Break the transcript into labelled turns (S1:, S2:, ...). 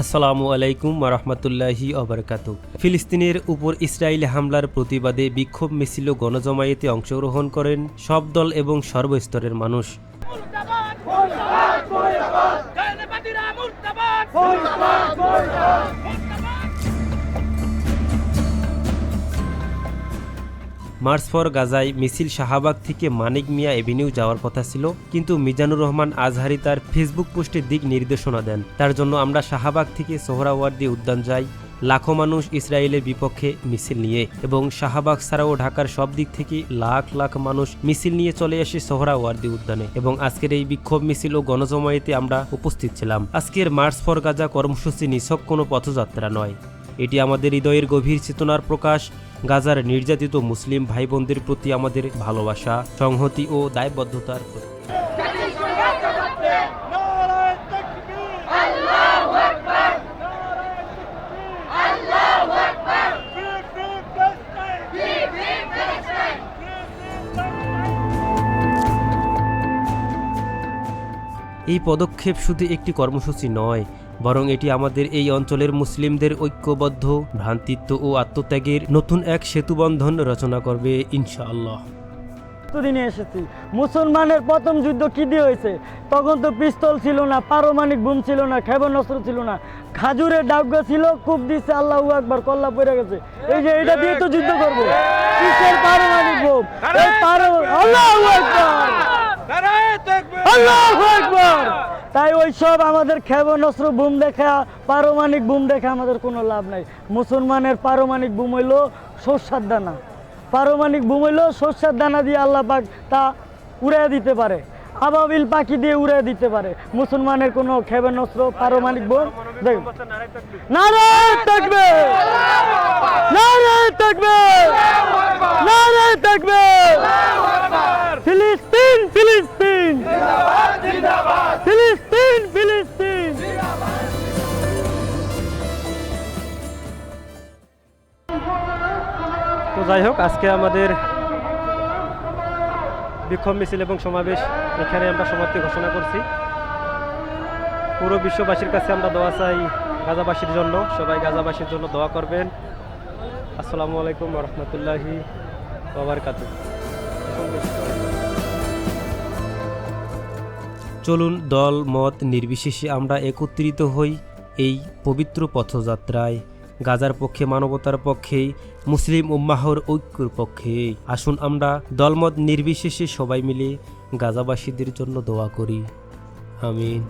S1: আসসালামু আলাইকুম রহমতুল্লাহি অবরকাত ফিলিস্তিনের উপর ইসরায়েলি হামলার প্রতিবাদে বিক্ষোভ মিছিল গণজমায়েতে অংশগ্রহণ করেন সব দল এবং সর্বস্তরের মানুষ।
S2: মুর্দাবাদ মুর্দাবাদ মুর্দাবাদ। গায়নাবাদীরা মুর্দাবাদ। মুর্দাবাদ মুর্দাবাদ।
S1: মার্চ ফর গাজায় মিছিল শাহবাগ থেকে মানিক মিয়া এভিনিউ যাওয়ার কথা ছিল, কিন্তু মিজানুর রহমান আজহারি তার ফেসবুক পোস্টে দিক নির্দেশনা দেন। তার জন্য আমরা শাহবাগ থেকে সোহরাওয়ার্দী উদ্যান যাই, লাখো মানুষ ইসরায়েলের বিপক্ষে মিছিল নিয়ে এবং শাহবাগ ছাড়াও ঢাকার সব দিক থেকে লাখ লাখ মানুষ মিছিল নিয়ে চলে আসে সোহরাওয়ার্দী উদ্যানে এবং আজকের এই বিক্ষোভ মিছিল ও গণজমায়েতে আমরা উপস্থিত ছিলাম। আজকের মার্চ ফর গাজা কর্মসূচি নিছক কোনো পথযাত্রা নয়। এটি আমাদের হৃদয়ের গভীর চেতনার প্রকাশ গাজার নির্যাতিত মুসলিম ভাই বোনদের প্রতি আমাদের ভালোবাসা, সংহতি ও দায়বদ্ধতার এই পদক্ষেপ শুধু একটি কর্মসূচি নয় বরং এটি আমাদের এই অঞ্চলের মুসলিমদের ঐক্যবদ্ধ ভ্রান্তিত্ব ও আত্মত্যাগের নতুন এক সেতুবন্ধন রচনা করবে ইনশাআল্লাহ।
S3: দিনে এসেছি। মুসলমানের প্রথম যুদ্ধ কি দিয়ে হয়েছে? তখন তো পিস্তল ছিল না পারমাণিক বুম ছিল না ক্ষেপণাস্ত্র ছিল না। খাজুরের ডাবগা ছিল কূপ দিচ্ছে আল্লাহ একবার কল্লা পড়ে গেছে। এই যে এটা দিয়ে তো যুদ্ধ করব। কিসের পারমাণিক বুম? আল্লাহ একবার আল্লাহ একবার তাই ওই সব আমাদের ক্ষেপণাস্ত্র বুম দেখা পারমাণিক বুম দেখে আমাদের কোনো লাভ নাই। মুসলমানের পারমাণিক বুম হইল সর্ষার দানা। পারমাণিক বুম হইল সর্ষার দানা দিয়ে আল্লাহ পাক তা উড়ে দিতে পারে। আবাবিল পাখি দিয়ে উড়ে দিতে পারে। মুসলমানের কোনো ক্ষেপণাস্ত্র পারমাণিক বোম দেখ নারায় থাকবে! নারায় থাকবে! নারায় থাকবে!
S1: যাই হোক, আজকে আমাদের বিক্ষোভ মিছিল এবং সমাবেশ, এখানে আমরা সমাপ্তি ঘোষণা করছি। পুরো বিশ্ববাসীর কাছে আমরা দোয়া চাই গাজাবাসীর জন্য। সবাই গাজাবাসীর জন্য দোয়া করবেন। আসসালামু আলাইকুম রহমতুল্লাহি বাবারকাতু চলুন, দল, মত নির্বিশেষে আমরা একত্রিত হই এই পবিত্র পথযাত্রায়। গাজার পক্ষে, মানবতার পক্ষে, মুসলিম উম্মাহর ঐক্যর পক্ষে। আসুন আমরা দলমত নির্বিশেষে সবাই মিলে গাজাবাসীদের জন্য দোয়া করি। আমিন।